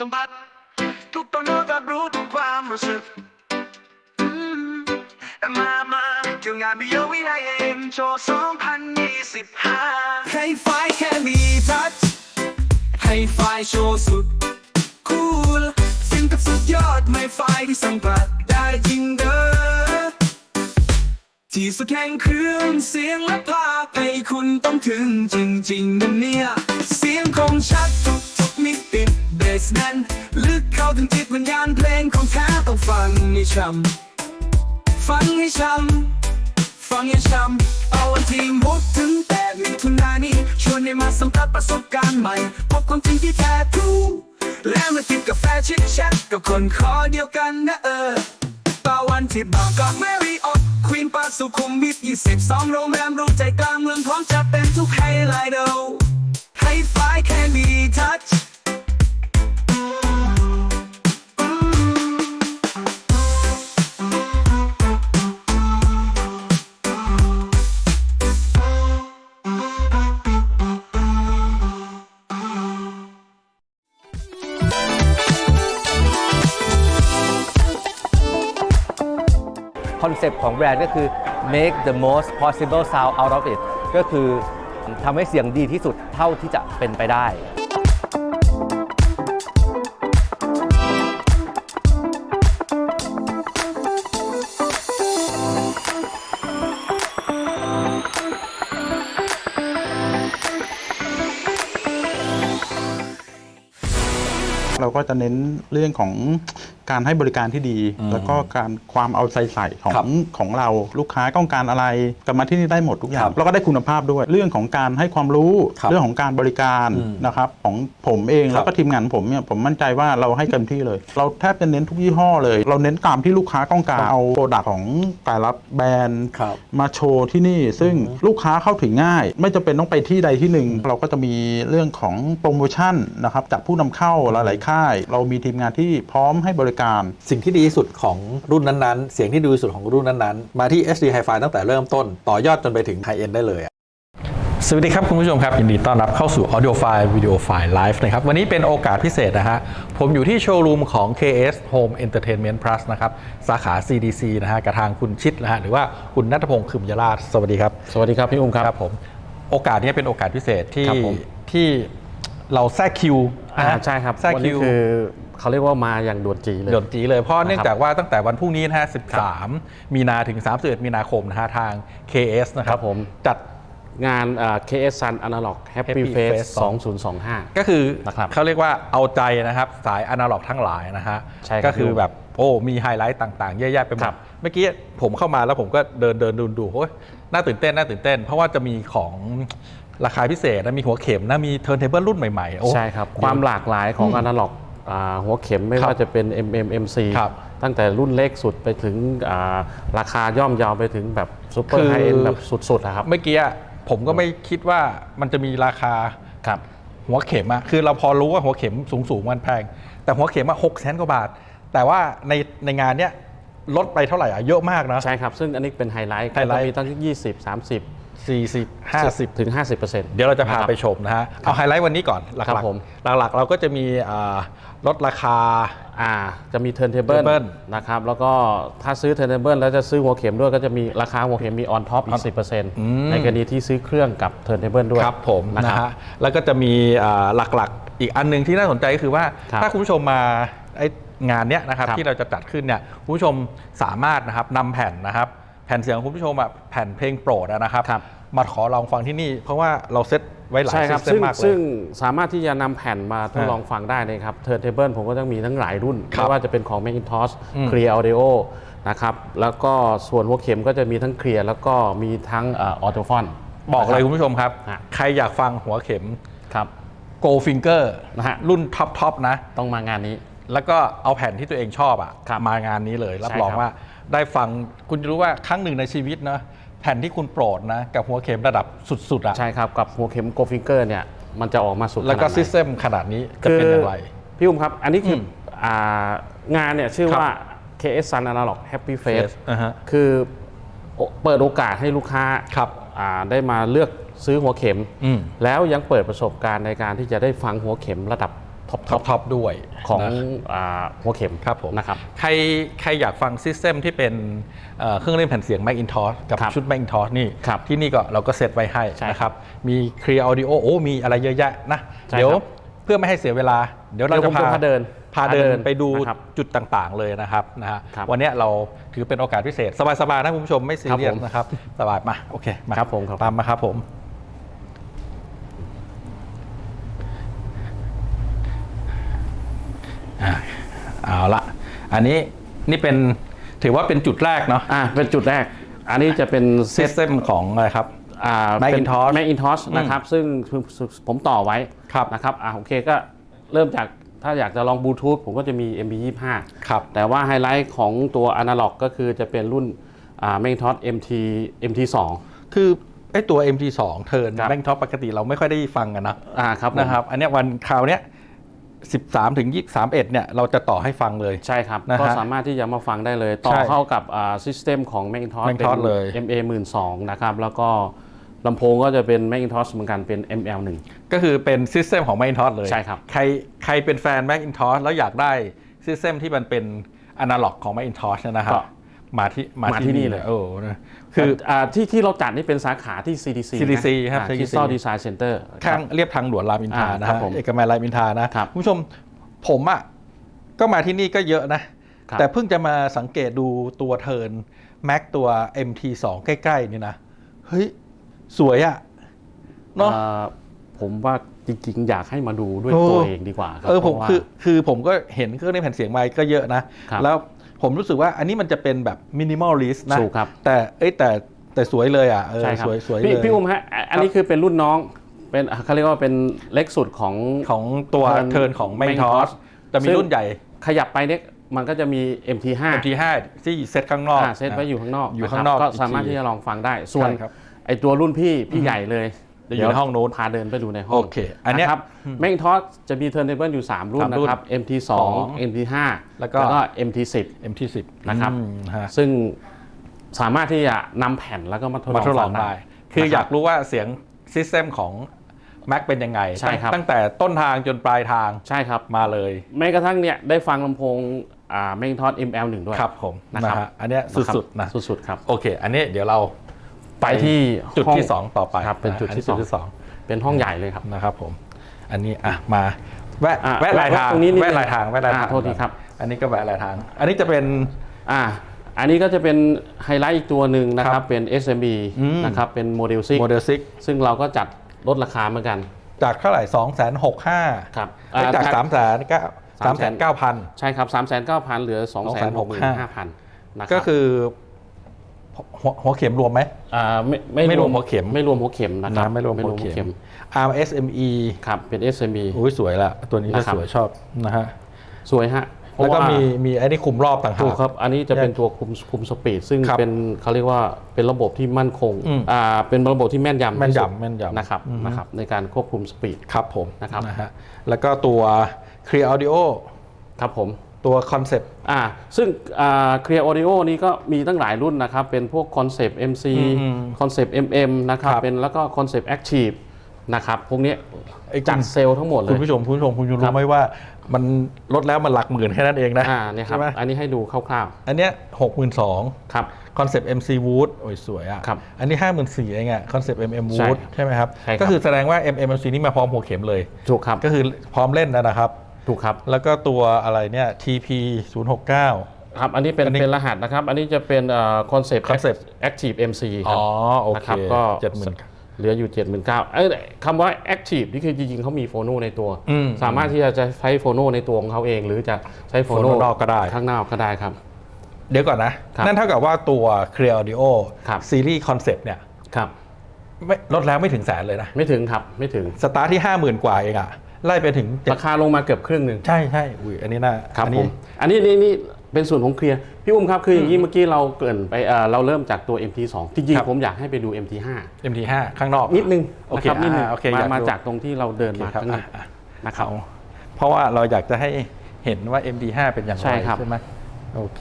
สัมผัสทุกตอนโน้ตรับรู้ทุกความรู้สึกมามาเที่ยวงานบิโยวิไลเอ็มโชว์2025 ให้ไฟแค่มีทัชให้ไฟโชว์สุดคูลสิ่งกับสุดยอดไม่ไฟที่สัมผัสได้จริงเด้อที่สุดแห่งเครื่องเสียงและภาพให้คุณต้องถึงจริงๆนะเนี่ย เสียงคมชัดทุก มิติเบสแน่นลึกเข้าถึงจิตวิญญาณเพลงของแท้ต้องฟังให้ช้ำฟังให้ช้ำฟังอย่าช้ำเอาวันที่มุกถึงแต่มิถุนานี้ชวนให้มาสัมผัสประสบการณ์ใหม่ พบความจริงที่แท้ทรูและมาติดกาแฟชิดแชทกับคนคอเดียวกันนะเออป่าวันที่บางกอกแมรี่ออตควีนปาสุขุมวิท22โรงแรมรูปใจกลางเมืองพร้อมจัดเต็มทุกไฮไลท์เดาให้ไฟแค่มีทัช เซปต์ของแบรนด์ก็คือ make the most possible sound out of it ก็คือทำให้เสียงดีที่สุดเท่าที่จะเป็นไปได้เราก็จะเน้นเรื่องของ การให้บริการที่ดี แล้วก็การความเอาใจใส่ขอครังบของเราลูกค้าต้องการอะไรกลับมาที่นี่ได้หมดทุกอย่าคงรับแล้วก็ได้คุณภาพด้วย เรื่องของการให้ความรู้ครับเรื่องของการบริการอืมนะครับของผมเองครับ แล้วก็ทีมงานผมเนี่ยผมมั่นใจว่าเราให้เต็มที่เลย เราแทบจะเน้นทุกยี่ห้อเลย เราเน้นตามที่ลูกค้าต้องการเอาโปรดักของแต่ละแบรนด์ ครับ มาโชว์ที่นี่ซึ่งลูกค้าเข้าถึงง่าย ไม่จำเป็นต้องไปที่ใดที่หนึ่ง เราก็จะมีเรื่องของโปรโมชั่นนะครับจากผู้นำเข้าหลายๆค่าย เรามีทีมงานที่พร้อมให้บริการสิ่งที่ดีที่สุดของรุ่นนั้นๆ เสียงที่ดีที่สุดของรุ่นนั้นๆ มาที่ SD Hi-Fi ตั้งแต่เริ่มต้น ต่อยอดจนไปถึง High End ได้เลยอะสวัสดีครับคุณผู้ชมครับ ยินดีต้อนรับเข้าสู่ Audio File Video File Live นะครับ วันนี้เป็นโอกาสพิเศษนะฮะ ผมอยู่ที่โชว์รูมของ KS Home Entertainment Plus นะครับ สาขา CDC นะฮะ กับทางคุณชิดนะฮะ หรือว่าคุณนัทพงศ์คึมยราชสวัสดีครับ สวัสดีครับพี่อุ้มครับครับผมโอกาสนี้เป็นโอกาสพิเศษที่ครับผมที่เราแทรกคิวอ่านะฮะใช่ครับแทรกวันคินี้วคือ เขาเรียกว่ามาอย่างด่วนจีเลยหย่นจีเลยเพราะเนื่องนะครับจากว่าตั้งแต่วันพรุ่งนี้นะฮะ 13 มีนาถึง 31 มีนาคมนะฮะทาง KS นะคครัรับบผม จัด งานเอ่อ KS Sun Analog Happy Happy Face Face 2025 ก็คือนะครับเขาเรียกว่าเอาใจนะครับสายอนาล็อกทั้งหลายนะฮะใช่ครับก็คือแบบโอ้มีไฮไลท์ต่างๆ เยอะแยะไปหมครัดบเมื่อกี้ผมเข้ามาแล้วผมก็เดินเดินดูดูโอ้ยน่าตื่นเต้นน่าตื่นเต้น เพราะว่าจะมีของราคาพิเศษนะมีหัวเข็มนะมีเทิร์นเทเบิลรุ่นใหม่ๆโอ้ ใช่ครับ ความหลากหลายของอนาล็อก หัวเข็มไม่ครับว่าจะเป็น MMMC ครับตั้งแต่รุ่นเล็กสุดไปถึงอ่าราคาย่อมเยาวไปถึงแบบซูเปอคืร์อไฮเอ็นแบบสุดๆนะครับเมื่อกี้อะผมก็ไม่คิดว่ามันจะมีราคาครับหัวเข็มอะคือเราพอรู้ว่าหัวเข็มสูงสูงๆมันแพง แต่หัวเข็มอะหกแสนกว่าบาท แต่ว่าในในงานเนี้ยลดไปเท่าไหร่อะเยอะมากนะใช่ครับ ซึ่งอันนี้เป็นไฮไลท์ไฮไลท์ก็จะมีตั้ง20 30 40 50ถึง50%เดี๋ยวเราจะพาไปชมนะฮะ เอาไฮไลท์วันนี้ก่อนหลัครักบผมๆหลักๆเราก็จะมีอ่า ลดราคา อ่าจะมี turntable Turntable นะครับ แล้วก็ถ้าซื้อ turntable แล้วจะซื้อหัวเข็มด้วยก็จะมีราคาหัวเข็มมี on top อีก10%ในกรณีที่ซื้อเครื่องกับ turntable ด้วยครับผมนะนะครับฮะแล้วก็จะมีอ่าหลักๆ อีกอันหนึงที่น่าสนใจก็คือว่าครับถ้าคุณผู้ชมมาไอ้งานเนี้ยนะครับครับที่เราจะจัดขึ้นเนี่ยคุณผู้ชมสามารถนะครับนำแผ่นนะครับ แผ่นเสียงของคุณผู้ชมอะแผ่นเพลงโปรดอะนะครับ ครับ มาขอลองฟังที่นี่ เพราะว่าเราเซตไว้หลายใช่คซิรับสเต็ซึ่มงมากเลซึ่ยงสามารถที่จะนำแผ่นมาทดลองฟังได้เลยครับ turntable ผมก็ต้องมีทั้งหลายรุ่นครับไม่ว่าจะเป็นของ Macintosh อืม Clear Audio นะครับ แล้วก็ส่วนหัวเข็มก็จะมีทั้ง Clear แล้วก็มีทั้งออโตฟอน บอกเลยคุณผู้ชมครับ ฮะ ใครอยากฟังหัวเข็ม ครับ Go Finger นะฮะ รุ่นท็อปทอปนะ ต้องมางานนี้ แล้วก็เอาแผ่นที่ตัวเองชอบอะครับมางานนี้เลย รับใช่รองครับว่าได้ฟังคุณจะรู้ว่าครั้งหนึ่งในชีวิตนะแผ่นที่คุณโปรดนะกับหัวเข็มระดับสุดๆอะใช่ครับกับหัวเข็ม Go Finger เนี่ยมันจะออกมาสุดแล้วก็ขนาดไหนซิสเต็มขนาดนี้จะเป็นอย่างไร พี่อุ้มครับ อันนี้คืออมอ่างานเนี่ยชื่อครับว่า KS Sun Analog Happy Face Face อ่าฮะคือโอเปิดโอกาสให้ลูกค้าครับอ่าได้มาเลือกซื้อหัวเข็มอืมแล้วยังเปิดประสบการณ์ในการที่จะได้ฟังหัวเข็มระดับ ท็อปท็อปท็อปด้วยของนะอ่าหัวเข็มครับผมนะครับใครใครอยากฟังซิสเต็มที่เป็นเอ่อเครื่องเล่นแผ่นเสียง Macintosh กับครับชุด Macintosh นี่ครับที่นี่ก็เราก็เซตไว้ให้ใช่นะครับมี Clear Audio โอ้มีอะไรเยอะแยะนะใช่เดี๋ยวครับเพื่อไม่ให้เสียเวลา เดี๋ยวเราเดี๋ยวจะผมพาจะพาเดินพาเดิพาเดินนไปดูนะครับจุดต่างๆเลยนะครับนะฮะครับวันเนี้ยเราถือเป็นโอกาสพิเศษ สบายๆนะคุณผู้ชมไม่ซีเรียครับผมสนะครับสบายมาโอเคมาครับผมครับตามมาครับผม อะเอาละอันนี้นี่เป็นถือว่าเป็นจุดแรกเนาะอ่าเป็นจุดแรก อันนี้จะเป็นเซซิตสเต็มของอะไรครับ อ่า Macintosh แม c อินทอชอืมนะครับ ซึ่งผมต่อไว้ครับ นะครับอ่าโอเคก็เริ่มจากถ้าอยากจะลองบลูทูธผมก็จะมี MB25 ครับ แต่ว่าไฮไลท์ของตัวอนาล็อกก็คือจะเป็นรุ่นอ่า Macintosh MT MT2 คือไอตัว MT2 เทิร์นครับ แบงค์ท็อปปกติเราไม่ค่อยได้ฟังกันนะอ่าครับผม นะครับ อันเนี้ยวันคราวเนี้ย 13 ถึง31 เนี่ย เราจะต่อให้ฟังเลย ใช่ครับ นะฮะก็สามารถที่จะมาฟังได้เลย ต่อใช่เข้ากับอ่าซิสเต็มของ Macintosh เป็น Macintosh เลย MA 12นะครับ แล้วก็ลำโพงก็จะเป็น Macintosh เหมือนกันเป็น ML1 ก็คือเป็นซิสเต็มของ Macintosh เลยใช่ครับ ใครใครเป็นแฟน Macintosh แล้วอยากได้ซิสเต็มที่มันเป็นอนาล็อกของ Macintosh เนยนะครับก็มาที่มาที่นี่เลยโอ้นะ คืคืออที่ที่เราจัดนี่เป็นสาขาที่ CDC นะ CDC ครับอ่า CDC Crystal Design Center ข้างเรียบทางด่วนรามอินทราอ่านะครัฮะบผมเอกมัยรามอินทรานะครับณผู้ชมผมอะก็มาที่นี่ก็เยอะนะครับแต่เพิ่งจะมาสังเกตดูตัวเทิร์น Mac ตัว MT2 ใกล้ๆนี่นะ เฮ้ย สวยอะเนาะอ่าผมว่าจริงๆ อยากให้มาดูด้วยโอ้ตัวเองดีกว่าครับเออผมพราะว่าคือคือผมก็เห็นเครื่องเล่นแผ่นเสียงไมค์ก็เยอะนะครับแล้ว ผมรู้สึกว่าอันนี้มันจะเป็นแบบมินิมอลลิสต์นะถูกครับ แต่เอ้ยแต่แต่สวยเลยอะเออใช่ครับสวยสวยพี่เลยพี่อุ้มฮะอะอันนี้คือเป็นรุ่นน้อง เป็นอะเขาเรียกว่าเป็นเล็กสุดของ ของตัวเทิร์นเทิร์นของ Macintosh Macintosh จะมีซึ่ง รุ่นใหญ่ ขยับไปเนี่ยมันก็จะมี MT5 MT5 ที่เซตข้างนอก อ่าเซตไว้อยู่ข้างนอกอยู่ะครับข้างนอกก็อีกสามารถทีที่จะลองฟังได้ ส่วนใช่ครับ ไอตัวรุ่นพี่พี่ใหญ่เลย อยู่ในห้องนู้นพาเดินไปดูในห้องโอเคอันเนี้ยครับแมงทอสจะมีเทิร์นเทเบิลอยู่3รุ่นสามรุ่นนะครับ MT2 MT5 แล้วก็ MT10 MT10 นะครับอืมฮะซึ่งสามารถที่จะนำแผ่นแล้วก็มาทดลมาองทดลองฟังได้ คือนะอรับยากรู้ว่าเสียงซิสเต็มของ Mac เป็นยังไงใช่ครับตั้งแต่ต้นทางจนปลายทางใช่ครับมาเลย แม้กระทั่งเนี่ยได้ฟังลำโพงอ่าแมงทอส ML1 ด้วยครับผมนะครับฮอันเนี้ยสุดๆนะสุดๆครับโอเค อันนี้เดี๋ยวเรา ไปที่จุดห้ที่ 2 ต่อไปครับเป็นจุดอัที่สองที่สองเป็นห้องใหญ่เลยครับนะครับผม อันนี้อะมาแวะอะแวะลายทางแวะตรงนี้นิดนึงแวะลายทางแวะลายทางอะโทษทีครับ อันนี้ก็แวะลายทาง อันนี้จะเป็นอ่าอันนี้ก็จะเป็นไฮไลท์อีกตัวหนึ่งนะคครัรับบเป็น SMB อืมนะครับเป็นโมเดลซิกโมเดลซิกซึ่งเราก็จัดลดราคาเหมือนกัน จากเท่าไหร่2 6 5 0 0ครับ0จากอ่า3 3 9 3 9 0 0 0ใช่ครับ3 9 0 0 0เหลือ2 6 5 0 0 0นะครับก็คือ หัวหัวเข็มรวมไหม อ่าไม่ไม่รวมหัวเข็ม ไม่รวมหัวเข็มนะครับนะไม่รวมหัวเข็ม ARM SME ครับเป็น SMB อุ้ยสวยละตัวนี้ก็นะครับ สวยชอบนะฮะสวยฮะแล้วก็เพราะามีมีไอ้นี่คุมรอบต่างหาถูกก ครับ อันนี้จะเป็นตัวคุมคุมสปีดซึ่งครับเป็นเขาเรียกว่าเป็นระบบที่มั่นคงอืมอ่าเป็นระบบที่แม่นยำแม่นที่สุดยำแม่นยำนะครับอือฮึ นะครับในการควบคุมสปีด ครับผมนะครับ นะฮะแล้วก็ตัว Clear Audio ครับผม ตัว Concept อ่าซึ่งอ่า Clear Audio นี้ก็มีตั้งหลายรุ่นนะครับ เป็นพวก Concept MC อืม Concept MM นะครับครับเป็นแล้วก็ Concept Active นะครับพวกเนี้ยไอ้จัดคุณเซลล์ทั้งหมดเลคุณยผู้ชมคุณผู้ชมคุณครัรู้บไหมว่ามันลดแล้วมันหลักหมื่นแค่นั้นเองนะอ่าเนี่ยครับใช่ไหมอันนี้ให้ดูคร่าวอันเนี้ยหกหมื่นสองๆครับคอนเซปต์ MC Wood โอ้ยสวยอะครับอันนี้ห้าหมื่นสี่เองอะคอนเซปต์ MM ใช่ Wood ใช่ไหมครับใช่ครับ ก็คือแสดงว่า MM MC นี่มาพร้อมหัวเข็มเลยถูกครับก็คือพร้อมเล่นนะครับ ถูกครับ แล้วก็ตัวอะไรเนี่ย TP 0 6 9 ครับ อันนี้เป็นอันนี้ เป็นรหัสนะครับ อันนี้จะเป็นเอ่อ Concept Concept Active MC คอ๋รัอบโอนะเคครับก็ เจ็ดหมื่น เหลืออยู่ 79,000เอ้ยคำว่า Active นี่คือจริงๆเขามีโฟโนในตัว อืมสามารถที่จะใช้โฟโนในตัวของเขาเอง หรือจะใช้โฟโนโฟโนนอกก็ได้ ข้างนอกก็ได้ครับ เดี๋ยวก่อนนะ ครับนั่นเท่ากับว่าตัว Clear Audio ครับ ซีรีส์คอนเซปต์เนี่ยครับ ไม่ลดแล้วไม่ถึงแสนเลยนะ ไม่ถึงครับไม่ถึง สตาร์ทที่ 50,000 กว่าเองอะ ไล่ไปถึงเจ็ดราคาลงมาเกือบครึ่งหนึ่งใช่ใช่อุ้ยอันนี้น่าครับอันผนี้มอันนี้นี่นี่เป็นส่วนของเคลียร์พี่อุ้มครับ คืออย่างนี้เมื่อกี้เราเกรินไปเอ่อเราเริ่มจากตัว MT2 จริงครับๆผมอยากให้ไปดู MT5 MT5 ข้างนอกนิดนึงโอนะเคครับนิดนึงอ่าโอเคมาอยากมาดูจากตรงที่เราเดินโอเคมาครับข้างในอะอะนะครับเอาเพราะว่าเราอยากจะให้เห็นว่า MD5 เป็นอย่างไรใช่ครับใช่ไหมโอเค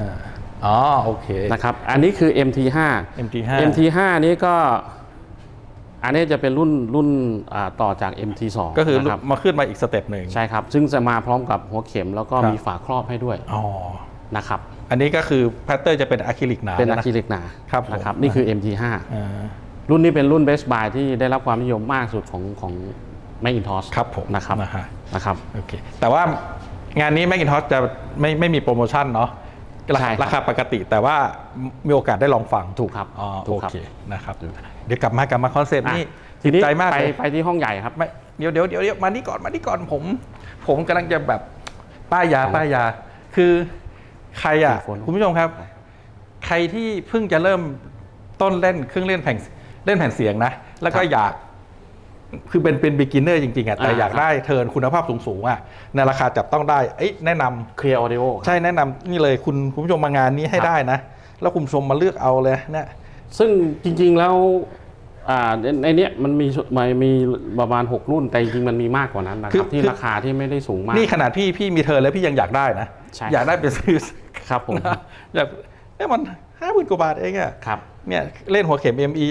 อ่าอ๋อโอเคนะครับอันนี้คือ MT5 MT5 MT5 นี้ก็ อันนี้จะเป็นรุ่นรุ่นอ่าต่อจาก MT2 ก็คือนะครับมาขึ้นมาอีกสเต็ปหนึ่งใช่ครับ ซึ่งจะมาพร้อมกับหัวเข็มแล้วก็ครับมีฝาครอบให้ด้วยอ๋อนะครับอันนี้ก็คือแพตเตอร์จะเป็นอะคริลิกหนาเป็นอะนะคริลิกหนาครับผมนะครับนี่คือ MT5 อ่ารุ่นนี้เป็นรุ่น Best Buy ที่ได้รับความนิยมมากสุดของของ Macintosh ครับผมนะครับนะฮะนะครับโอเคแต่ว่างานนี้แม c กินทอ h จะไม่ไม่มีโปรโมชั่นเนาะ ราใช่คาครับราคาปกติแต่ว่ามีโอกาสได้ลองฟังถูกครับอ๋อถูโอกครับเคนะครับเดี๋ยวกลับมากลับมาคอนเซ็ปต์อะนี่ทีนี้ใจมากไปเลยไปที่ห้องใหญ่ครับไม่เดี๋ยวเดี๋ยวเดี๋ยวเดี๋ยวมานี่ก่อนมานี่ก่อนผม ผมกำลังจะแบบป้ายยาป้ายยา คือใครอะโฟนคุณผู้ชมครับ ใครที่เพิ่งจะเริ่มต้นเล่นเครื่องเล่นแผ่นเล่นแผ่นเสียงนะ แล้วก็อยาก คือเป็นเป็นบิ๊กินเนอร์จริงๆอะแต่อ่าอยากได้เทิร์นคุณภาพสูงๆอะในราคาจับต้องได้เอ้ยแนะนำ Clear Audio ใช่แนะนำนี่เลยคุณคุณผู้ชมมางานนี้ให้ครับได้นะ แล้วคุณผู้ชมมาเลือกเอาเลยเนี่ยซึ่งจริงๆแล้วอ่าในในเนี้ยมันมีมันมีประมาณ 6 รุ่นแต่จริงๆมันมีมากกว่านั้นนะคคือรับที่คือราคาที่ไม่ได้สูงมากนี่ขนาดพี่พี่มีเทิร์นแล้วพี่ยังอยากได้นะใช่อยากได้ไปซื้อครับผมนะอยากเนี่ยมันห้าหมื่นกว่าบาทเองอะครับเนี่ยเล่นหัวเข็ม ME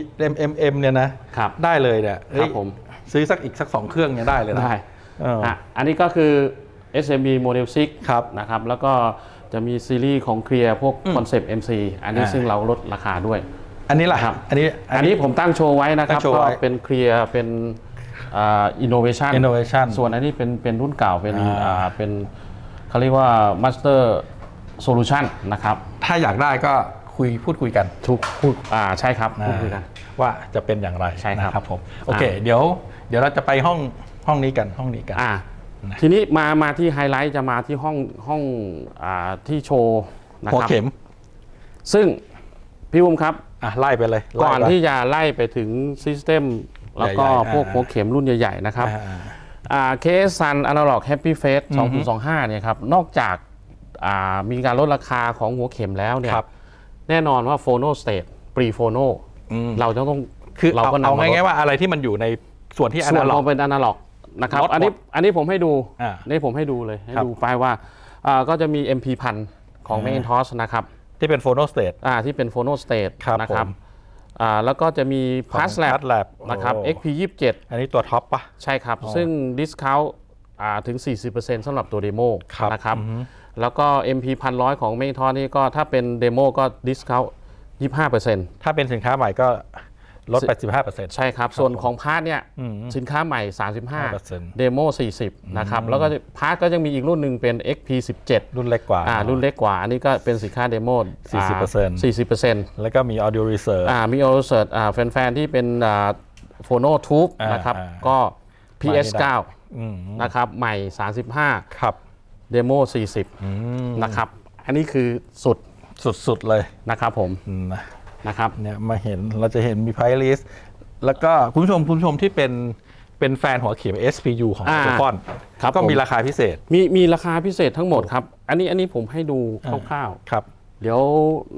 MM เนี่ยนะครับได้เลยเนี่ยเฮ้ยครับผม ซื้อสักอีกสักสองเครื่องเนี่ยได้เลยนะได้เอออะอันนี้ก็คือ SMB Model 6ครับ นะครับ แล้วก็จะมีซีรีส์ของ Clear พวกอืม Concept MC อันนี้อ่า ซึ่งเราลดราคาด้วย อันนี้ล่ะครับ อันนี้ อันนี้ผมตั้งโชว์ไว้นะคตั้รับงโชว์ก็ไว้เป็น Clear เป็นอ่า Innovation Innovation ส่วนอันนี้เป็นเป็นรุ่นเก่าเป็นอ่า อ่าเป็นเขาเรียกว่า Master Solution นะครับถ้าอยากได้ก็คุยพูดคุยกันทุกพูดอ่าใช่ครับพูดคุยกัน ว่าจะเป็นอย่างไรใช่ครับนะครับผมโอเค เดี๋ยวเดี๋ยวเราจะไปห้องห้องนี้กันห้องนี้กัน อ่าทีนี้มามาที่ไฮไลท์จะมาที่ห้องห้องอ่าที่โชว์นะหัวครับเข็มซึ่งพี่บุ้มครับ อะไล่ไปเลยก่อนไล่ไป ที่จะไล่ไปถึงซิสเต็มแล้วก็ใหญ่ๆพวกอ่าหัวเข็มรุ่นใหญ่ๆนะครับ อ่า เคสซันอนาล็อกแฮปปี้เฟสอือฮึ2025 เนี่ยครับ นอกจากอ่ามีการลดราคาของหัวเข็มแล้วเนี่ยครับ แน่นอนว่าโฟโนสเตทปรีโฟโนอืมเราจะต้องคือเราเอาก็นำเอามาลด ง่ายๆว่าอะไรที่มันอยู่ใน ส่วนที่อส่วนนาล็ขออก งเป็นอนาล็อกนะครับลดหมดอันนี้อันนี้ผมให้ดูอ่านี่ผมให้ดูเลยให้ครับดูป้ายว่าอ่าก็จะมี MP พันของ อ่า Macintosh นะครับที่เป็นโฟโนสเตท อ่าที่เป็น Phono State ครับนะครับผม อ่าแล้วก็จะมีของ Pass Lab Pass Lab นะครับโอ้ XP 27อันนี้ตัวท็อปปะ ใช่ครับอ๋อซึ่ง discount อ่าถึง 40%สำหรับตัวเดโมครับนะครับ อือฮึ แล้วก็ MP 1,100ของ Macintosh นี่ก็ถ้าเป็นเดโมก็ discount 25%ถ้าเป็นสินค้าใหม่ก็ ลดไป 15%ใช่ครับ ส่วนของพาร์ทเนี่ยอืมสินค้าใหม่35 5%เดโม 40 นะครับ แล้วก็พาร์ทก็ยังมีอีกรุ่นหนึ่งเป็น XP 17 รุ่นเล็กกว่าอ่ารุ่นเล็กกว่า อันนี้ก็เป็นสินค้าเดโม 40% 40%แล้วก็มี audio reserve อ่ามีออร์เซิร์ตอ่าแฟนๆ ที่เป็นอ่าโฟโนทูบอ่านนะครับอ่าก็มาไม่ได้ PS9 อืมนะครับ ใหม่ 35 ครับเดโมอืม40 นะครับ อันนี้คือสุดสุดๆเลยนะครับผมอืม นะนะครับเนี่ยมาเห็นเราจะเห็นมี price list แล้วก็คุณผู้ชมคุณผู้ชมที่เป็นเป็นแฟนหัวเขียน SPU ของอ่าเ o ฟอนครับก็ผมมีราคาพิเศษมีมีราคาพิเศษทั้งหมดครับ อันนี้อันนี้ผมให้ดูคร่าวครับ ๆ เดี๋ยว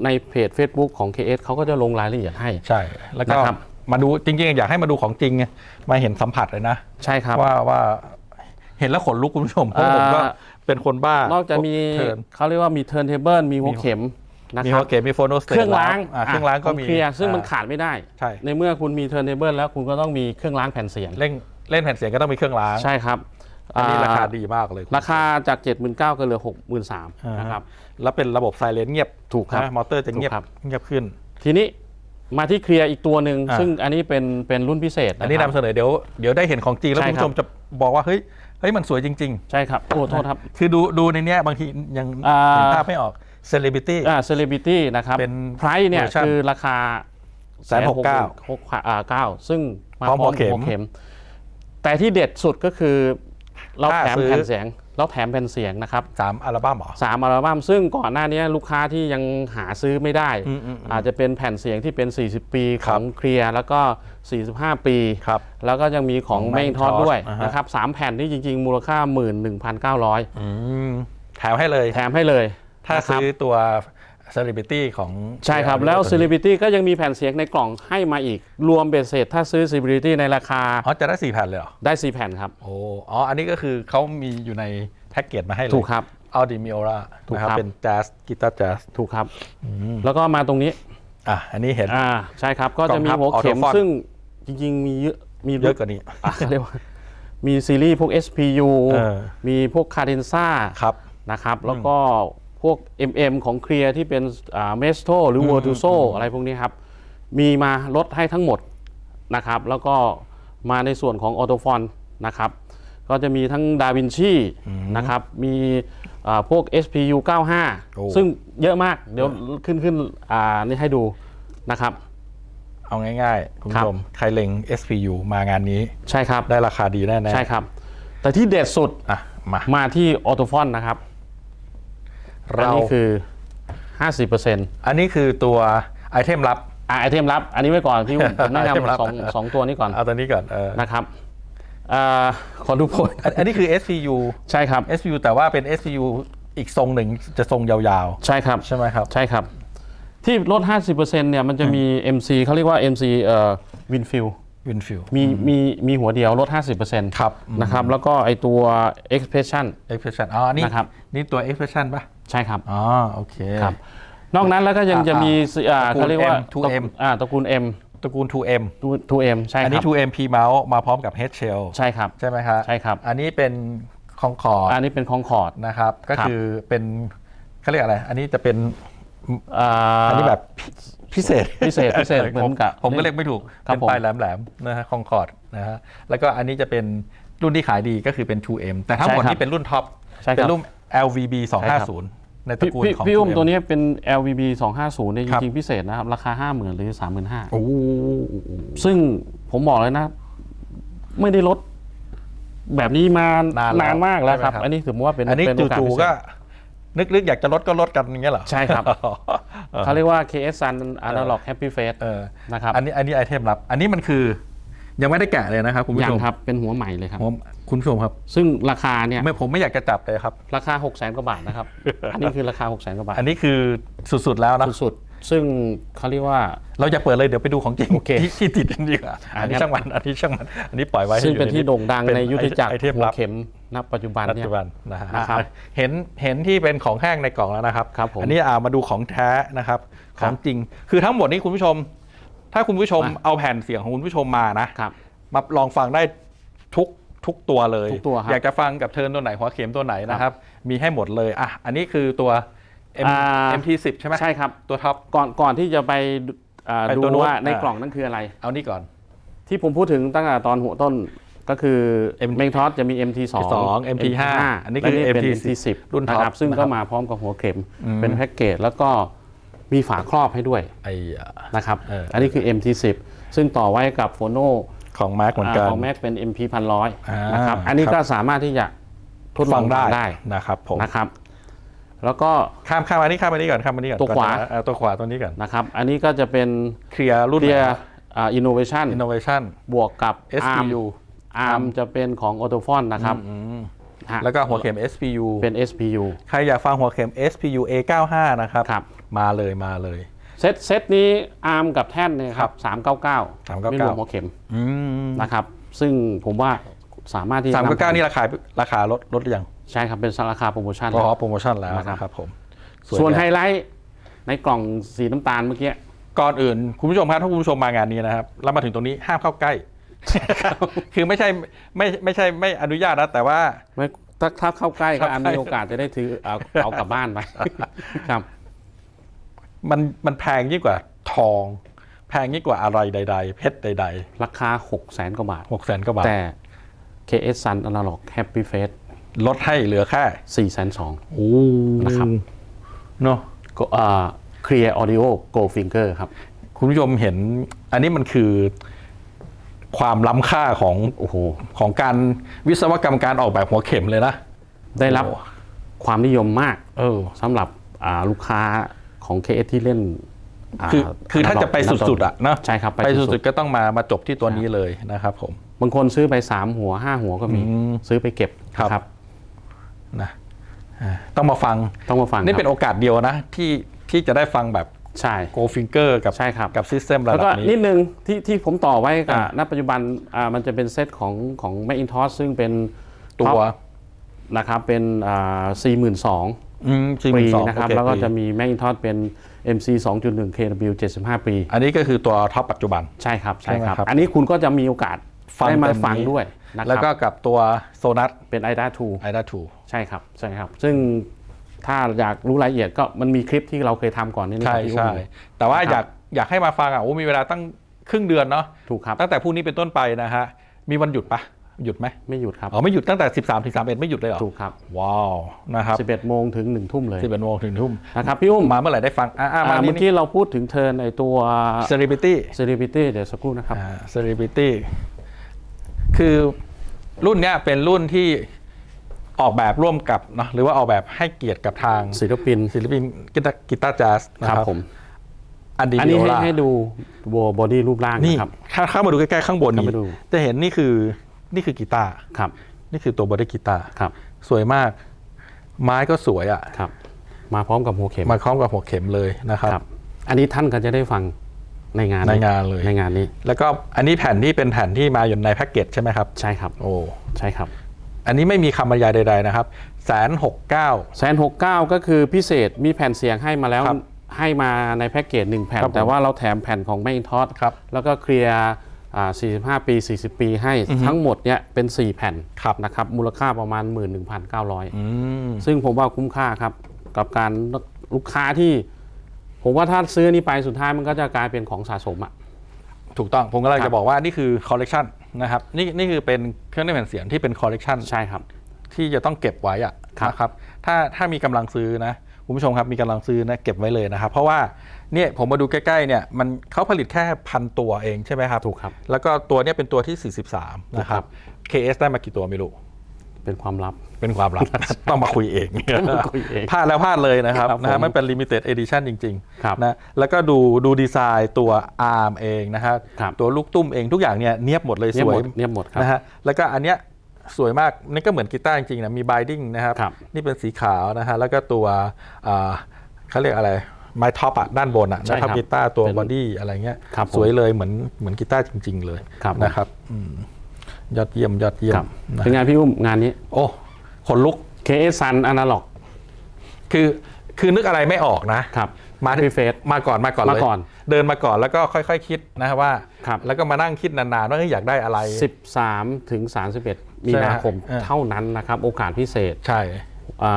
ในเพจ Facebook ของ KS เขาก็จะลงรายละเอียดให้ ใช่ แล้วก็นะครับ มาดูจริงๆ อยากให้มาดูของจริงไงมาเห็นสัมผัสเลยนะ ใช่ครับ ว่าว่าเห็นแล้วขนลุกคุณผู้ชมเพราะผมก็อ่า เป็นคนบ้านอกจากมีเทิร์นเขาเรียกว่ามีเทิร์นเทเบิลมีหัวเข็ม นะมีครัหับวเกมมีโฟโนสเตเครื่องล้างเครื่องล้างก็มีเคลียร์ซึ่งมันอ่ขาดไม่ได้ ใช่ ในเมื่อคุณมีเทิร์นเทเบิลแล้วคุณก็ต้องมีเครื่องล้างแผ่นเสียง เล่นเล่นแผ่นเสียงก็ต้องมีเครื่องล้างใช่ครับอันนี้ราคาอ่ดีมากเลยราคาจาก 79,000ก็เหลือ63,000อ่านะครับ แล้วเป็นระบบไซเลนเงียบถูกครับนะมอเตอร์จะเงียบถูกครับ เงียบขึ้น ทีนี้มาที่เคลียร์อีกตัวหนึ่งอ่า ซึ่งอันนี้เป็นเป็นรุ่นพิเศษอันนี้ะครับนำเสนอเดี๋ยวเดี๋ยวได้เห็นของจริงแล้วใช่คุณครับ ผู้ชมจะบอกว่าเฮ้ยเฮ้ยมันสวยจริง ใช่ครับ โอ้โทษครับ ๆ คือดูดูในเนี้ยบางทียังอ่า เห็นภาพไม่ออก เซเลบริตี้ อ่าเซเลบริตี้นะครับเป็นไพรเนี่ยเวอร์ชันคือราคาแสนหกเก้า หกอ่าเก้าซึ่งมาพร้อมหัวเข็มหัวเข็ม แต่ที่เด็ดสุดก็คือ เราถ้าแถมซื้อ แผ่นเสียง เราแถมแผ่นเสียงนะครับสามอัลบั้มเหรอ สามอัลบั้มซึ่งก่อนหน้านี้ลูกค้าที่ยังหาซื้อไม่ได้ อืมอืมอืมอาจจะเป็นแผ่นเสียงที่เป็น 40 ปีคขรัอบงเคลียร์แล้วก็ 45 ปี ครับแล้วก็ยังมีของของเมงทอ Macintosh ด้วยอ่าฮะ นะครับสามแผ่นที่จริง ๆ มูลค่า 11,900 อืมแถมให้เลย แถมให้เลย ถ้านะครับซื้อตัวเซเลบริตี้ของใช่ครับ แล้ว Celebrity ก็ยังมีแผ่นเสียงในกล่องให้มาอีก รวมเบ็ดเสร็จถ้าซื้อ Celebrity ในราคาอ๋อจะได้สี่แผ่นเลยเหรอ ได้4แผ่นครับ โอ้อ๋ออันนี้ก็คือเขามีอยู่ในแพ็กเกจมาให้เลยถูกครับอ u ดิมิโอราถูกนะคครัรับบเป็นแจ๊สกีตาร์แจ๊สถูกครับ แล้วก็มาตรงนี้อะอันนี้เห็นอ่าใช่ครับก็จะมีกล่องทับหัวเข็ม Autofont ซึ่งจริงๆมีเยอะมีเยอะกว่านี้อะเรียกว่ามีซีรีส์พวก SPU เออมีพวก Cadenza ครับนะครับแล้วก็ พวก MM ของเคลียร์ที่เป็นเมสโ o หรือ Virtuoso อะไรพวกนี้ครับ มีมาลดให้ทั้งหมดนะครับ แล้วก็มาในส่วนของ a u t o f o n นะครับ ก็จะมีทั้ง Da Vinci นะครับ มีอ่าพวก SPU โอ้95 ซึ่งเยอะมาก เดี๋ยวขึ้นขึ้นอ่านี่ให้ดูนะครับ เอาง่ายๆ คุณครัผู้บชม ใครเล็ง SPU มางานนี้ ใช่ครับ ได้ราคาดีแน่ๆ ใช่ครับ แต่ที่เด็ดสุดอะมามาที่ a u t o f o n นะครับอัน เรานี้คือ 50%อันนี้คือตัวไอเทมลับ อ่าไอเทมลับ อันนี้ไว้ก่อนพี่ผมผมแนะไอเทมลับ นำสองสองตัวนี้ก่อนเอาตัวนี้ก่อนเออนะครับอ่าขอดูผลอันอันนี้คือ SPU ใช่ครับ SPU แต่ว่าเป็น SPU อีกทรงหนึ่งจะทรงยาวใช่ครับ ๆ ใช่ไหมครับ ใช่ครับ ที่ลด 50%เนี่ยมันจะมี MC เขาเรียกว่า MC เอ่อ Winfield วินฟิลมีมีมีหัวเดียวลด 50%ครับนะครับ แล้วก็ไอตัว Expression expression อ๋อนี่นะครับ นี่ตัว expression ป่ะ ใช่ครับอ๋อโอเค ครับ นอกนั้นแล้วก็ยังอ่าจะมีสิอ่าตระกูลเขาเรียกว่า M 2M อ่าตระกูล M ตระกูล 2M 2M ใช่อันคนี้รับ 2M P mouse มาพร้อมกับ head shell ใช่ครับ ใช่ไหมครับใช่ครับ อันนี้เป็นคองคอร์อันนี้เป็นคองคอร์ด นะครับ ก็ครับ คือเป็นเขาเรียกอะไร อันนี้จะเป็นอ่าอันนี้แบบพิพิเศษพิเศษพิเศษเหมือนกับผมก็เรียกไม่ถูก ครับเป็นผม ปลายแหลมๆนะฮะคองคอร์ดนะฮะแล้วก็อันนี้จะเป็นรุ่นที่ขายดีก็คือเป็น 2M แต่ทั้งหมดใช่ครับนี้เป็นรุ่นท็อป ใช่ครับ เป็นรุ่น LVB ใช่ครับ250 ในตระพี่กูลพี่ของ พี่อุ้ม 2M ตัวนี้เป็น LVB 250เนี่ยจครับ ริงๆพิเศษนะครับ ราคา 50,000หรือ 35,000 โอ้โหซึ่งผมบอกเลยนะ ไม่ได้ลดแบบนี้มานานแล้วมากแล้วครับ ใช่ไหมครับ อันนี้ถือว่าเป็นอันนี้เป็นโอกาสจู่พิๆเศก็ษนึกๆ อยากจะลดก็ลดกันอย่างเงี้ยเหรอใช่ครับ เขาเรียกว่า KS Sun Analog Happy Face เออนะครับ อันนี้อันนี้ไอเทมลับ อันนี้มันคือ ยังไม่ได้แกะเลยนะครับคุณผู้ยัชงมครับเป็นหัวใหม่เลยครับ ผมคุณผู้ชมครับซึ่งราคาเนี่ยไม่ผมไม่อยากจะจับเลยครับ ราคา6 0 0 0 0 0กว่าบาทนะครับ อันนี้คือราคา6 0 0 0 0 0กว่าบาทอันนี้คือสุดๆแล้วนะสุดๆซึ่งเขาเรียกว่า เราจะเปิดเลยเดี๋ยวไปดูของจริงโอเคที่ที่ติดกันดีกว่าอะอันนี้งั้นช่างมันอันนี้ช่างมันอันนี้ปล่อยไว้ให้ซึ่งอยู่เป็นที่โด่งดังเป็ในยุทธจักรไอเทมหัวลับ เข็มณปัจจุบันปัจเนี่ย จุบันนะฮะนะครับอะเห็นเห็นที่เป็นของแห้งในกล่องแล้วนะครับ ครับผมอันนี้อ่ามาดูของแท้นะครับ คขรับ องจริง คือทั้งหมดนี้คุณผู้ชม ถ้าคุณผู้ชมอะเอาแผ่นเสียงของคุณผู้ชมมานะครับ มาลองฟังได้ทุกทุกตัวเลย ทุกตัวครับ อยากจะฟังกับเทิร์นตัวไหนหัวเข็มตัวไหนนะครับ มีให้หมดเลยอะอันนี้คือตัว M อ่า MT10 ใช่ไหมใช่ครับ ตัวท็อป ก่อนก่อนที่จะไปอ่าไปดูตัวนู้นว่าในอ่า กล่องนั่นคืออะไร เอานี่ก่อน ที่ผมพูดถึงตั้งแต่ตอนหัวต้นก็คือ M เมงทอสจะมี MT2 2 MT5 อันนี้คือและเป็น MT10 MT10 รุ่นท็อปนะครับซึ่งนะคก็รับมาพร้อมกับหัวเข็ม อืม เป็นแพ็กเกจแล้วก็ มีฝาครอบให้ด้วยไอ้อะนะครับเอออัอันนี้คือ MT10 ซึ่งต่อไว้กับโฟโนของมาร์กเหมือนกันของแม็กเป็น MP พันร้อยอ่านนะครับ อันนี้ครับก็สามารถที่จะทดลฟัองงได้ได้นะครับผมนะครับ แล้วก็ข้ามข้ามอันนี้ข้ามอันนี้ก่อนข้ามอันนี้ก่อนตัวขวาก่อนนะเออตัวขวาตัวนี้ก่อนนะครับ อันนี้ก็จะเป็นเคลียร์รุ่นเรียอินโนเวชันอินโนเวชั่นบวกกับ SPU ARM จะเป็นของ a u t o f o n นะครับฮะ แล้วก็หัวเข็ม SPU เป็น SPU ใครอยากฟังหัวเข็ม SPU A95 นะครับครับมาเลยมาเลยเซตเซตนี้อาร์มกับแท่นเนี่ยครับ399 399ไม่รวมหัวเข็มอืมนะครับ ซึ่งผมว่าสามารถที่จะสามเก้าเก้านี่นราคาราคาลดลดหรือยังำใช่ครับ เป็นราคาโปรโมชั่นก็โปรโมชั่นแล้วนะครับนะครับผม ส่วนเลยไฮไลท์ในกล่องสีน้ำตาลเมื่อกี้ ก่อนอื่น คุณผู้ชมครับถ้าคุณผู้ชมมางานนี้นะครับ แล้วมาถึงตรงนี้ห้ามเข้าใกล้ คือไม่ใช่ไม่ไม่ใช่ไม่อนุญาตนะแต่ว่า ไม่ถ้าถ้าเข้าใกล้เข้าก็อาจใกล้มีโอกาสจะได้ถือเอาเอากลับบ้านไปครับ มันมันแพงยิ่งกว่าทอง แพงยิ่งกว่าอะไรใด ๆ เพชรใดราคา6 0แสนกว่าบาทๆหกแสนกว่าบาทแต่ KS Sun Analog Happy Face ลดให้เหลือแค่4 2 0 0โอ้นะครับเนาะก็อ่า Clear Audio Go Finger ครับ คุณผู้ชมเห็นอันนี้มันคือ ความล้ำค่าของโอ้โหของการวิศวกรรมการออกแบบหัวเข็มเลยนะ ได้รับโอ้ความนิยมมากเออสำหรับอ่าลูกค้าของ KS ที่เล่น คือคือถ้าจะไปสุดๆอะเนาะใช่ครับไปสุดๆก็ต้องมามาจบที่ตัวนี้เลยนะครับผมบางคนซื้อไป 3 หัว 5 หัวก็มีอืมซื้อไปเก็บครับนะครับนะอ่าต้องมาฟังต้องมาฟังนี่เป็นครับโอกาสเดียวนะที่ที่จะได้ฟังแบบ ใช่โกฟิงเกอร์กับใช่ครับกับซิสเต็มระแล้วดัก็บนี้นิดนึงที่ที่ผมต่อไว้กับอ่าณปัจจุบันอ่ามันจะเป็นเซตของของ Macintosh ซึ่งเป็นตัวท็อปนะครับเป็นอ่า42,000อืมฟรี42,000นะครับโอเแล้วก็ฟรีจะมี Macintosh เป็น MC 2.1 KW 75 ปี อันนี้ก็คือตัวท็อปปัจจุบันใช่ครับใช่ครับใช่ไหมครับอันนี้คุณก็จะมีโอกาสฟังได้มาเต็มฟังนี้ด้วยนะคแล้วก็รับกับตัวโซนัสเป็น IDA 2ไอด้าทูใช่ครับใช่ครับ ซึ่ง ถ้าอยากรู้รายละเอียดก็มันมีคลิปที่เราเคยทำก่อนนี่นะใช่พี่อุ้ใช่มแต่ว่านะครับอยากอยากให้มาฟังอะโอ้มีเวลาตั้งครึ่งเดือนเนาะถูกครับตั้งแต่พรุ่งนี้เป็นต้นไปนะฮะมีวันหยุดปะหยุดไหมไม่หยุดครับอ๋อไม่หยุดตั้งแต่ 13ถึง31 ไม่หยุดเลยเหรอถูกครับว้าวนะครับ11โมงถึง1ทุ่มเลย11โมงถึงทุ่มนะครับพี่อุ้มมาเมื่อไหร่ได้ฟังอ่าอ่ามาเมื่นี่อกี้เราพูดถึงเทิร์นไอตัวเซเลบริตี้ Celebrity เดี๋ยวสักครู่นะครับอ่าเซเลบริตี้คือรุ่นเนี้ยเป็นรุ่นที่ ออกแบบร่วมกับเนาะหรือว่าออกแบบให้เกียรติกับทางศิลปินศิลปินกีตาร์กีตาร์แจ๊สนะคครัรับบผมอันดีอันนี้ให้โอลาให้ดูวัวบอดี้รูปร่างนี่นะครับ ถ้าเข้ามาดูใกล้ๆข้างบนเข้านี้มาดู จะเห็นนี่คือนี่คือกีตาร์ครับนี่คือตัวบอดี้กีตาร์ครับสวยมาก ไม้ก็สวยอะครับ มาพร้อมกับหัวเข็มมาคล้องกับหัวเข็มเลยนะครับ ครับ อันนี้ท่านก็จะได้ฟังในงานในงานเลย ในงานนี้แล้วก็อันนี้แผ่นที่เป็นแผ่นที่มาอยู่ในแพ็กเกจใช่ไหมครับ ใช่ครับโอ้ ใช่ครับ อันนี้ไม่มีคำบรรยายใดๆนะครับแสนหกเก้า แสนหกเก้าก็คือพิเศษมีแผ่นเสียงให้มาแล้วครับให้มาในแพ็กเกจหนึ่งแผ่น ครับผมแต่ว่าเราแถมแผ่นของ m a c i n t o s h ครับแล้วก็เคลียร์อ่า45 ปี 40 ปีให้ทั้งหมดเนี่ยเป็น 4 แผ่นครับ นะครับมูลค่าประมาณ 11,900 อืม ซึ่งผมว่าคุ้มค่าครับ กับการลูกค้าที่ ผมว่าถ้าซื้อนี้ไปสุดท้ายมันก็จะกลายเป็นของสะสมอะ ถูกต้อง ผมก็เลยครัจะบบอกว่า นี่คือคอลเลกชัน นะครับนี่นี่คือเป็นเครื่องเล่นแผ่นเสียงที่เป็นคอลเลกชันใช่ครับ ที่จะต้องเก็บไว้อะครับนะครับถ้าถ้ามีกำลังซื้อนะคุณผู้ชมครับมีกำลังซื้อนะเก็บไว้เลยนะครับ เพราะว่าเนี่ยผมมาดูใกล้ๆเนี่ยมันเขาผลิตแค่พันตัวเองใช่ไหมครับถูกครับ แล้วก็ตัวเนี้ยเป็นตัวที่ 43 นะคครัรับบ KS ได้มากี่ตัวไม่รู้ เป็นความลับ เป็นความลับ ต้องมาคุยเองต้องมาคุยเองพลาดแล้วพลาดเลยนะครับครับนะฮะผมมันเป็น limited edition จริงครับๆนะแล้วก็ดูดูดีไซน์ตัว ARM เองนะครับครับตัวลูกตุ้มเองทุกอย่างเนี่ยเนียบหมดเลยเนีสยบวหมยดเนียบหมดครับนะฮะแล้วก็อันเนี้ยสวยมากนี่ก็เหมือนกีตาร์จริงๆนะมี binding นะครับครับนี่เป็นสีขาวนะฮะแล้วก็ตัวอ่าเขาเรียกอะไรไม้ท็อปอะด้านบนอะใช่นะครับครับกีตาร์ตัวเป็นบอดี้อะไรเงี้ยครับผมสวยเลยเหมือนเหมือนกีตาร์จริง ๆ เลยครับผมนะครับอืม ยอดเยี่ยมยอดเยี่ยครัมบนะเป็นไงพี่อุ้มงานนี้ โอ้ขนลุก KS Sun Analog คือคือนึกอะไรไม่ออกนะ ครับ มาพี่เฟสมาก่อนมาก่อนมาเลยก่อนเดินมาก่อนแล้วก็ค่อยๆคิดนะว่า ครับ แล้วก็มานั่งคิดนานๆว่าเฮ้ยอยากได้อะไร 13 ถึง 31 มีใช่ฮะนาคมเออ เท่านั้นนะครับ โอกาสพิเศษ ใช่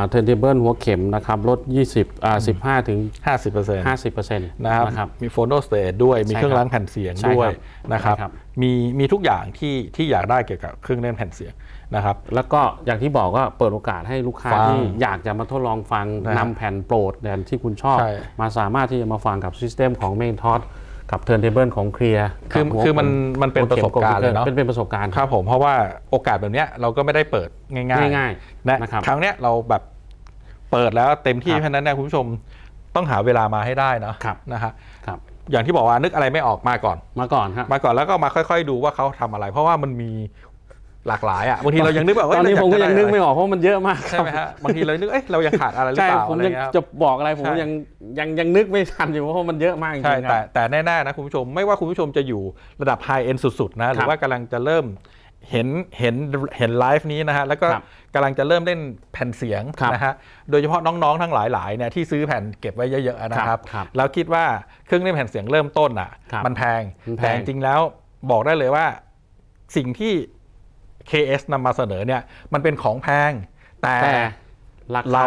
เทอร์เทเบิลหัวเข็มนะครับลด 20อ่า15 ถึง 50% 50%นนะครับนะครับ มีโฟโนสเตทด้วยมีใช่เครื่องครับล้างแผ่นเสียงใช่ด้วยครับนะครับใช่ครับ มีมีทุกอย่างที่ที่อยากได้เกี่ยวกับเครื่องเล่นแผ่นเสียงนะครับ แล้วก็อย่างที่บอกก็เปิดโอกาสให้ลูกค้าฟังที่อยากจะมาทดลองฟังนะฮะนำแผ่นโปรดแดนที่คุณชอบ ใช่มาสามารถที่จะมาฟังกับซิสเต็มของ Main t o s กับเทิร์นเทเบิลของเคลียร์คือคือมันมันเป็นประสบการณ์เลยเนาะเป็นเป็นประสบการณ์ ครับผมเพราะว่าโอกาสแบบเนี้ยเราก็ไม่ได้เปิดง่ายๆง่ายๆนะนะครับ ครั้งเนี้ยเราแบบเปิดแล้วเต็มที่ครับเพราะฉะนั้นเนี่ยคุณผู้ชมต้องหาเวลามาให้ได้เนาะครับ นะฮะครับ อย่างที่บอกว่านึกอะไรไม่ออกมาก่อน มาก่อนครับมาก่อนแล้วก็มาค่อย ๆ ดูว่าเขาทำอะไร เพราะว่ามันมี หลากหลายอะบางทีเรายังนึกแบบตอนนี้ผมก็ยังนึกไม่ออกเพราะมันเยอะมากใช่ไหมฮะบางทีเรานึกเอ้ยเรายังขาดอะไรหรือใช่เปล่าผมอะไรยังเงี้ยครับจะบอกอะไรผมใช่ยังยังยังนึกไม่ทันอยู่เพราะมันเยอะมากจริงใช่ๆคแต่รับแต่แน่ๆนะคุณผู้ชมไม่ว่าคุณผู้ชมจะอยู่ระดับไฮเอ็นสุดๆนะหรือว่ากำลังจะเริ่มเห็นเห็นเห็นไลฟ์นี้นะฮะแล้วก็ครับกำลังจะเริ่มเล่นแผ่นเสียงครับนะฮะโดยเฉพาะน้องๆทั้งหลายๆเนี่ยที่ซื้อแผ่นเก็บไว้เยอะๆนะครับครับแล้วคิดว่าเครื่องเล่นแผ่นเสียงเริ่มต้นอะครับมันแพงมันแพงแต่จริงๆแล้วบอกได้เลยว่าสิ่งที่ KS นำมาเสนอเนี่ยมันเป็นของแพง แต่แต่ราคาเรา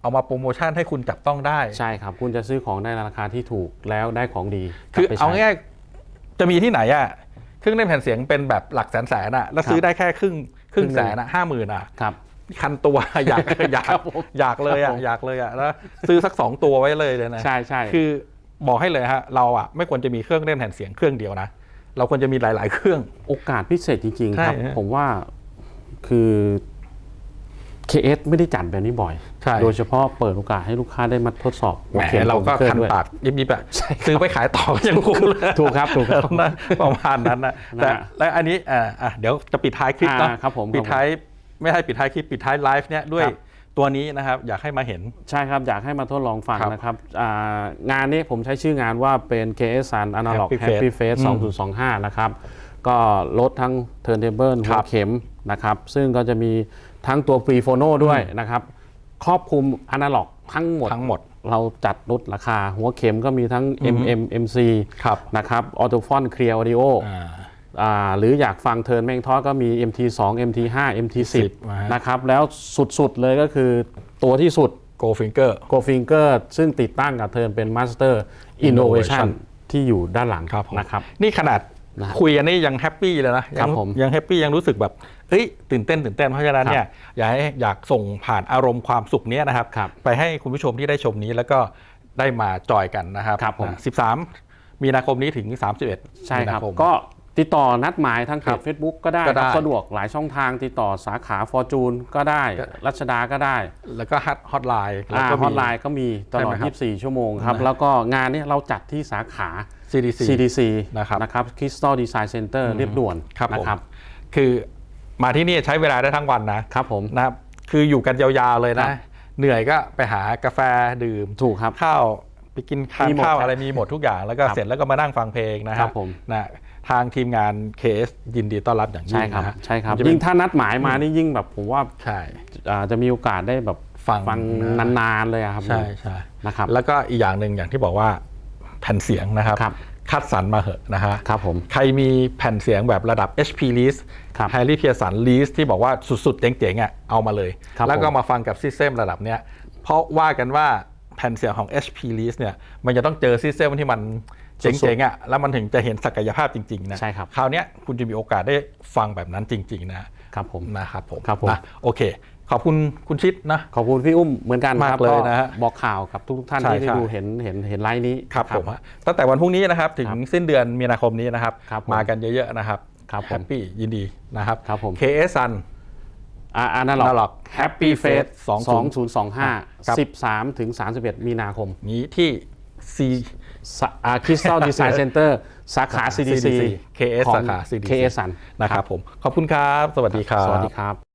เอามาโปรโมชั่นให้คุณจับต้องได้ใช่ครับ คุณจะซื้อของได้ในราคาที่ถูกแล้วได้ของดี คือกลับไปเอาใช้ง่ายๆจะมีที่ไหนอะเครื่องเล่นแผ่นเสียงเป็นแบบหลักแสนแสนๆอะแล้วซื้อได้แค่ครึ่งครึ่งครึ่งหนึ่งแสนอะห้าหมื่นอะครับ คันตัวอยากอยากครับผมอยากเลยครัอะบผมอยากเลยอะแล้วซื้อสักสองตัวไว้เลยเลยนะใช่ใช่คือบอกให้เลยฮะเราอะไม่ควรจะมีเครื่องเล่นแผ่นเสียงเครื่องเดียวนะ เราควรจะมีหลาย ๆ เครื่อง โอกาสพิเศษจริง ๆ ครับ ใช่ฮะผมว่าคือ KS ไม่ได้จัดแบบนี้บ่อย ใช่ โดยเฉพาะเปิดโอกาสให้ลูกค้าได้มาทดสอบแหหัวมข็มเราก็ของคคัอนงด้วย ปากยิบยิบๆอะซื้อไปขายต่อก็ยังคุ้มเลยถูกครับถูกครับนะประมาณนั้นนะแต่นะฮะและอันนี้อ่าอะเดี๋ยวจะปิดท้ายคลิปเนาะอ่าครับผมปิดท้ายไม่ใช่ปิดท้ายคลิปปิดท้ายไลฟ์เนี่ยด้วย ครับ ตัวนี้นะครับอยากให้มาเห็น ใช่ครับ อยากให้มาทดลองฟังครับนะครับอ่างานนี้ผมใช้ชื่องานว่าเป็น KS Sun Analog Happy Happy Face Face อืม2.25 นะครับ ก็ลดทั้ง Turntable คหัรัวบเข็มนะครับ ซึ่งก็จะมีทั้งตัว Free Phono ด้วยนะครับ ครอบคลุม Analog ทั้งหมด ทั้งหมด เราจัดลดราคา หัวเข็มก็มีทั้ง MM MC ครับ นะครับออโตฟอนเคลียร์ออดิโอ อ่าอ่า หรืออยากฟังเทิร์นแมงทอดก็มี MT2 MT5 MT10 มาฮะนะครับ แล้วสุดๆเลยก็คือตัวที่สุด Go Finger Go Finger ซึ่งติดตั้งกับเทิร์นเป็น Master Innovation Innovation ที่อยู่ด้านหลังครับผมนะครับ นี่ขนาดนะฮะคุยกันนี่ยังแฮปปี้เลยนะครัยับผมยังแฮปปี้ยังรู้สึกแบบเฮ้ยตื่นเต้นตื่นเต้นเพราะฉะนั้นครับเนี่ยอยากให้อยากส่งผ่านอารมณ์ความสุขเนี้ยนะครับครับ ไปให้คุณผู้ชมที่ได้ชมนี้แล้วก็ได้มาจอยกันนะครับครับผมนะ13 มีนาคมนี้ถึง 31 ใช่ครับมีนาคมก็ ติดต่อนัดหมายทางเพครัจบ Facebook ก็ได้ก็ได้ ครับสะดวกหลายช่องทางติดต่อสาขา Fortune ก็ได้ก็รัชดาก็ได้แล้วก็ฮอตไลน์แล้วอ่าก็ฮอตไลน์ก็มีตลอด ใช่ไหมครับ24 ชั่วโมงครับ นะแล้วก็งานนี้เราจัดที่สาขา CDC CDC นะครับนะครับ Crystal Design Center เรียบด่วนครับผมนะครับ คือมาที่นี่ใช้เวลาได้ทั้งวันนะครับผม นะครับคืออยู่กันยาวๆเลยครันะบเหนื่อยก็ไปหากาแฟดื่ม ถูกครับ ข้าวไปกินข้าวมีหมดข้าวครับอะไรมีหมดทุกอย่างแล้วก็ครับเสร็จแล้วก็มานั่งฟังเพลงนะฮะครับผมนะ ทางทีมงานเคสยินดีต้อนรับอย่างยิ่ใช่งครับนะฮะใช่ครับมันจะเป็นยิ่งถ้านัดหมายมานี่ยิ่งแบบผมว่าใช่ อ่าจะมีโอกาสได้แบบฟังฟังนะ นานๆเลยอะครับใช่ใช่นะครับ แล้วก็อีกอย่างหนึ่งอย่างที่บอกว่าแผ่นเสียงนะครับ ครับ คัดสรรมาเหอะนะฮะ ครับผม ใครมีแผ่นเสียงแบบระดับ HP list ครับ h a r r y Pearson list ที่บอกว่าสุดๆ เจ๋งๆอะเอามาเลย ครับแล้วก็ผม มาฟังกับซิสเต็มระดับเนี้ยเพราะว่ากันว่า แผ่นเสียงของ HP list เนี่ยมันจะต้องเจอซิสเต็มที่มันเจ๋งๆอะแล้วมันถึงจะเห็นศักยภาพจริงๆนะใช่ครับคราวเนี้ยคุณจะมีโอกาสได้ฟังแบบนั้นจริง ๆ นะครับผมนะครับผมครับผมนะโอเค ขอบคุณคุณชิดนะขอบคุณพี่อุ้มเหมือนกันมากครับเลยนะฮะบอกข่าวกับทุกๆท่านใช่ที่ได้ใช่ดูเห็นเห็นเห็นไลน์นี้ครับผมฮะตั้งแต่วันพรุ่งนี้นะครับถึงครับสิ้นเดือนมีนาคมนี้นะครับครับผมมากันเยอะๆนะครับครับผมแฮปปี้ยินดีนะครับครับผม KS Sun อ่าอันนั้นหรอ Analog Happy Face 2025ครับ2025 13ถึง31 มีนาคม นี้ที่ C คริสตัลดีไซน์เซ็นเตอร์สาขา CDC CDC KS ของสาขา CDC KS สันนะครับผม ขอบคุณครับ สวัสดีครับ สวัสดีครับ